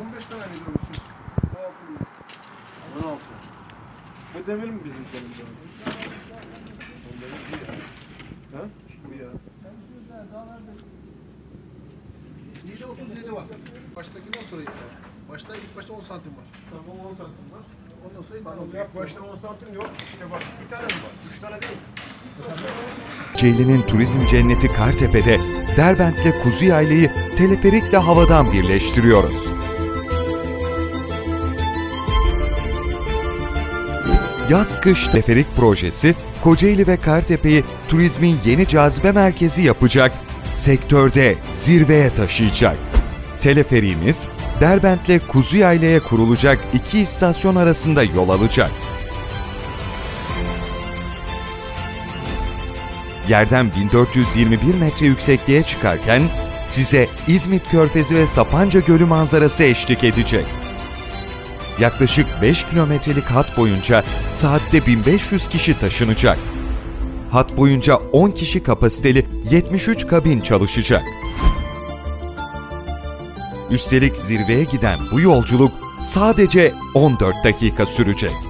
15 tane mi görürsün? O altı mı? 16. Bu demir mi bizim senin canım? Ha? Bu ya. İyi de 37 var. Baştakinden sonra var. Başta ilk başta 10 santim var. Tamam 10 santim var. Ondan sonra var. ilk başta 10 santim yok. İşte bak bir tane mi var? 3 tane değil. Ceylin'in turizm cenneti Kartepe'de Derbent'le Kuzu Yayla'yı teleferikle havadan birleştiriyoruz. Yaz-kış teleferik projesi Kocaeli ve Kartepe'yi turizmin yeni cazibe merkezi yapacak, sektörde zirveye taşıyacak. Teleferiğimiz Derbent'le Kuzu Yayla'ya kurulacak iki istasyon arasında yol alacak. Yerden 1421 metre yüksekliğe çıkarken size İzmit Körfezi ve Sapanca Gölü manzarası eşlik edecek. Yaklaşık 5 kilometrelik hat boyunca saatte 1500 kişi taşınacak. Hat boyunca 10 kişi kapasiteli 73 kabin çalışacak. Üstelik zirveye giden bu yolculuk sadece 14 dakika sürecek.